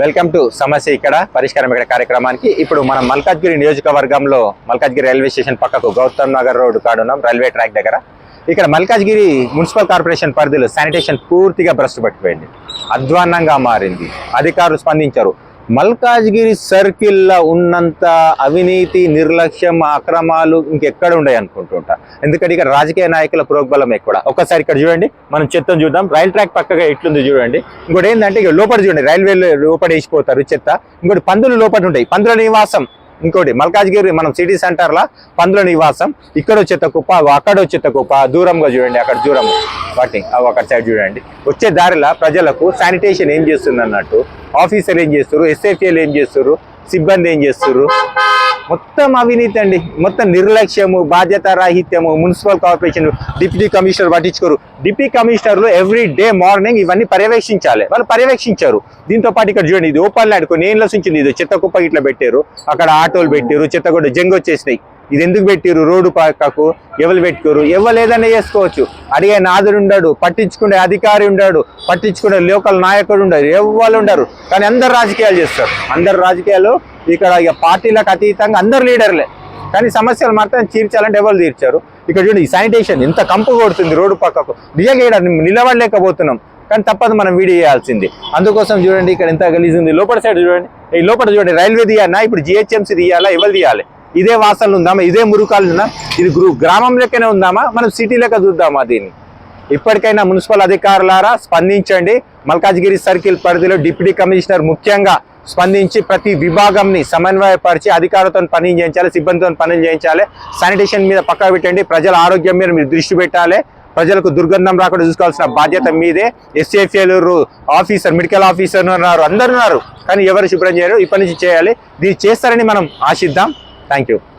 Welcome to సమస్య ఇక్కడ పరిష్కారం ఇక్కడ కార్యక్రమానికి. ఇప్పుడు మనం మల్కాజ్గిరి నియోజకవర్గంలో మల్కాజ్గిరి రైల్వే స్టేషన్ పక్కకు గౌతమ్ నగర్ రోడ్ కాడున్నాం రైల్వే ట్రాక్ దగ్గర. ఇక్కడ మల్కాజ్గిరి మున్సిపల్ కార్పొరేషన్ పరిధిలో శానిటేషన్ పూర్తిగా భ్రష్టు పట్టిపోయింది. అధ్వాన్నంగా మారింది. అధికారులు స్పందించారు. మల్కాజ్గిరి సర్కిల్లో ఉన్నంత అవినీతి నిర్లక్ష్యం అక్రమాలు ఇంకెక్కడ ఉన్నాయి అనుకుంటుంటా ఎందుకంటే ఇక్కడ రాజకీయ నాయకుల ప్రోగ్బలం ఎక్కువ. ఒక్కసారి ఇక్కడ చూడండి మనం చెత్తను చూద్దాం. రైల్ ట్రాక్ పక్కగా ఎట్లుంది చూడండి. ఇంకోటి ఏంటంటే ఇక్కడ లోపల చూడండి రైల్వే లోపల వేసిపోతారు చెత్త. ఇంకోటి పందులు లోపల ఉంటాయి. పందుల నివాసం ఇంకోటి మల్కాజ్గిరి మనం సిటీ సెంటర్లో పందుల నివాసం. ఇక్కడ వచ్చే కుప్ప అక్కడ వచ్చే కుప్ప దూరంగా చూడండి అక్కడ దూరం. వాటిని అవి అక్కడ సైడ్ చూడండి. వచ్చే దారిలో ప్రజలకు శానిటేషన్ ఏం చేస్తుంది అన్నట్టు ఆఫీసర్లు ఏం చేస్తారు ఎస్ఎఫ్ఏలు ఏం చేస్తారు సిబ్బంది ఏం చేస్తారు మొత్తం అవినీతి అండి. మొత్తం నిర్లక్ష్యము బాధ్యత రాహిత్యము మున్సిపల్ కార్పొరేషన్ డిప్యూటీ కమిషనర్ పట్టించుకోరు. డిప్యూటీ కమిషనర్లు ఎవ్రీ డే మార్నింగ్ ఇవన్నీ పర్యవేక్షించాలి. వాళ్ళు పర్యవేక్షించారు. దీంతో పాటు ఇక్కడ చూడండి ఇది ఓపెన్ ల్యాండ్ కొన్ని ఏళ్ళ నుంచి ఇది చెత్త కుప్ప ఇట్లా పెట్టారు. అక్కడ ఆటోలు పెట్టారు చెత్త కూడా జంగ్ వచ్చేసినాయి. ఇది ఎందుకు పెట్టిరు రోడ్డు పక్కకు ఎవరు పెట్టుకోరు? ఎవరు ఏదైనా చేసుకోవచ్చు. అడిగే నాదుడు ఉండడు పట్టించుకునే అధికారి ఉండడు పట్టించుకునే లోకల్ నాయకుడు ఉండడు ఎవరు ఉండరు. కానీ అందరు రాజకీయాలు చేస్తారు. అందరు రాజకీయాలు ఇక్కడ ఇక పార్టీలకు అతీతంగా అందరు లీడర్లే. కానీ సమస్యలు మాత్రం తీర్చాలంటే ఎవరు తీర్చారు? ఇక్కడ చూడండి ఈ శానిటేషన్ ఎంత కంపు కొడుతుంది రోడ్డు పక్కకు. నిజంగా ఇక్కడ నిలబడలేకపోతున్నాం. కానీ తప్పదు మనం వీడియో చేయాల్సింది. అందుకోసం చూడండి ఇక్కడ ఎంత గలీజ్ ఉంది లోపల సైడ్ చూడండి. ఈ లోపల చూడండి రైల్వే తీయాలన్నా ఇప్పుడు జిహెచ్ఎంసీ తీయాలా? ఎవరు తీయాలి? ఇదే వాసనలు ఉందామా? ఇదే మురుకాలు ఉందా? ఇది గ్రామం లెక్కనే ఉందామా? మనం సిటీ లెక్క చూద్దామా దీన్ని? ఇప్పటికైనా మున్సిపల్ అధికారులారా స్పందించండి. మల్కాజ్గిరి సర్కిల్ పరిధిలో డిప్యూటీ కమిషనర్ ముఖ్యంగా స్పందించి ప్రతి విభాగంని సమన్వయపరిచి అధికారులతో పని చేయించాలి సిబ్బందితో పని చేయించాలి. శానిటేషన్ మీద పక్కా పెట్టండి. ప్రజల ఆరోగ్యం మీద మీరు దృష్టి పెట్టాలి. ప్రజలకు దుర్గంధం రాకుండా చూసుకోవాల్సిన బాధ్యత మీదే. ఎస్ఏఫ్ఏలు ఆఫీసర్ మెడికల్ ఆఫీసర్ ఉన్నారు అందరు ఉన్నారు. కానీ ఎవరు శుభ్రం చేయరు. ఇప్పటి నుంచి చేయాలి. దీన్ని చేస్తారని మనం ఆశిద్దాం. thank you.